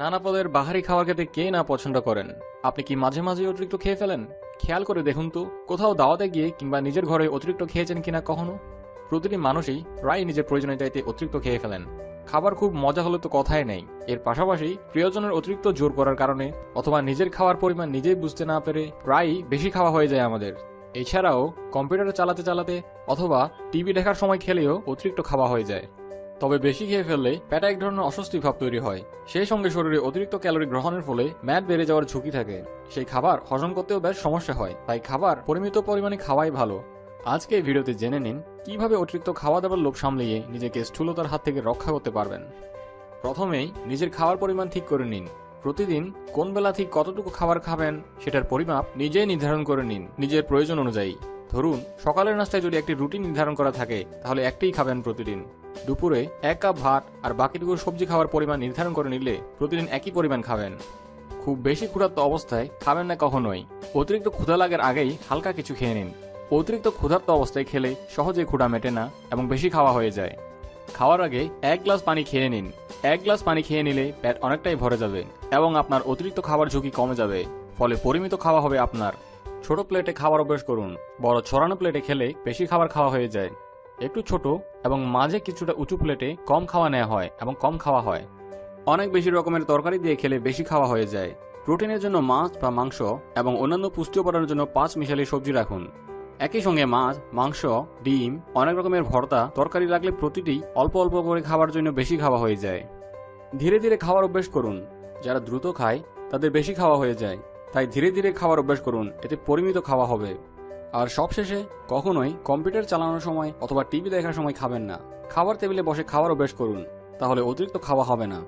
নানা পদের বাহারি খাবার খেতে কে না পছন্দ করেন? আপনি কি মাঝে মাঝে অতিরিক্ত খেয়ে ফেলেন? খেয়াল করে দেখুন তো, কোথাও দাওয়াতে গিয়ে কিংবা নিজের ঘরে অতিরিক্ত খেয়েছেন কিনা কখনো? প্রতিটি মানুষই প্রায় নিজের প্রয়োজনের চাইতে অতিরিক্ত খেয়ে ফেলেন। খাবার খুব মজা হলে তো কথাই নেই। এর পাশাপাশি প্রিয়জনের অতিরিক্ত জোর করার কারণে অথবা নিজের খাওয়ার পরিমাণ নিজেই বুঝতে না পেরে প্রায়ই বেশি খাওয়া হয়ে যায় আমাদের। এছাড়াও কম্পিউটার চালাতে চালাতে অথবা টিভি দেখার সময় খেলেও অতিরিক্ত খাওয়া হয়ে যায়। তবে বেশি খেয়ে ফেললে পেটে এক ধরনের অস্বস্তি ভাব তৈরি হয়। সেই সঙ্গে শরীরে অতিরিক্ত ক্যালোরি গ্রহণের ফলে ম্যাদ বেড়ে যাওয়ার ঝুঁকি থাকে। সেই খাবার হজম করতেও বেশ সমস্যা হয়, তাই খাবার পরিমিত পরিমাণে খাওয়াই ভালো। আজকে এই ভিডিওতে জেনে নিন, কীভাবে অতিরিক্ত খাওয়া দাওয়ার লোভ সামলিয়ে নিজেকে স্থূলতার হাত থেকে রক্ষা করতে পারবেন। প্রথমেই নিজের খাওয়ার পরিমাণ ঠিক করে নিন। প্রতিদিন কোন বেলা ঠিক কতটুকু খাবার খাবেন, সেটার পরিমাপ নিজেই নির্ধারণ করে নিন নিজের প্রয়োজন অনুযায়ী। ধরুন, সকালের নাস্তায় যদি একটি রুটিন নির্ধারণ করা থাকে, তাহলে একটাই খাবেন প্রতিদিন। দুপুরে এক কাপ ভাত আর বাকিটুকু সবজি খাওয়ার পরিমাণ নির্ধারণ করে নিলে প্রতিদিন একই পরিমাণ খাবেন। খুব বেশি ক্ষুধার্ত অবস্থায় খাবেন না কখনোই। অতিরিক্ত ক্ষুধা লাগার আগেই হালকা কিছু খেয়ে নিন। অতিরিক্ত ক্ষুধার্ত অবস্থায় খেলে সহজে ক্ষুধা মেটে না এবং বেশি খাওয়া হয়ে যায়। খাওয়ার আগে এক গ্লাস পানি খেয়ে নিন। এক গ্লাস পানি খেয়ে নিলে পেট অনেকটাই ভরে যাবে এবং আপনার অতিরিক্ত খাবার ঝুঁকি কমে যাবে, ফলে পরিমিত খাওয়া হবে আপনার। ছোট প্লেটে খাবার অভ্যেস করুন, বড় ছড়ানো প্লেটে খেলে বেশি খাবার খাওয়া হয়ে যায়। একটু ছোট এবং মাঝে কিছুটা উঁচু প্লেটে কম খাওয়া নেওয়া হয় এবং কম খাওয়া হয়। অনেক বেশি রকমের তরকারি দিয়ে খেলে বেশি খাওয়া হয়ে যায়। প্রোটিনের জন্য মাছ বা মাংস এবং অন্যান্য পুষ্টি উপাদানের জন্য পাঁচ মিশালি সবজি রাখুন। একই সঙ্গে মাছ, মাংস, ডিম, অনেক রকমের ভর্তা, তরকারি লাগলে প্রতিটি অল্প অল্প করে খাওয়ার জন্য বেশি খাওয়া হয়ে যায়। ধীরে ধীরে খাওয়ার অভ্যেস করুন। যারা দ্রুত খায়, তাদের বেশি খাওয়া হয়ে যায়। তাই ধীরে ধীরে খাওয়ার অভ্যাস করুন। এতে পরিমিত খাওয়া হবে। আর সবশেষে কখনোই কম্পিউটার চালানোর সময় অথবা টিভি দেখার সময় খাবেন না। খাবার টেবিলে বসে খাবার অভ্যেস করুন, তাহলে অতিরিক্ত খাওয়া হবে না।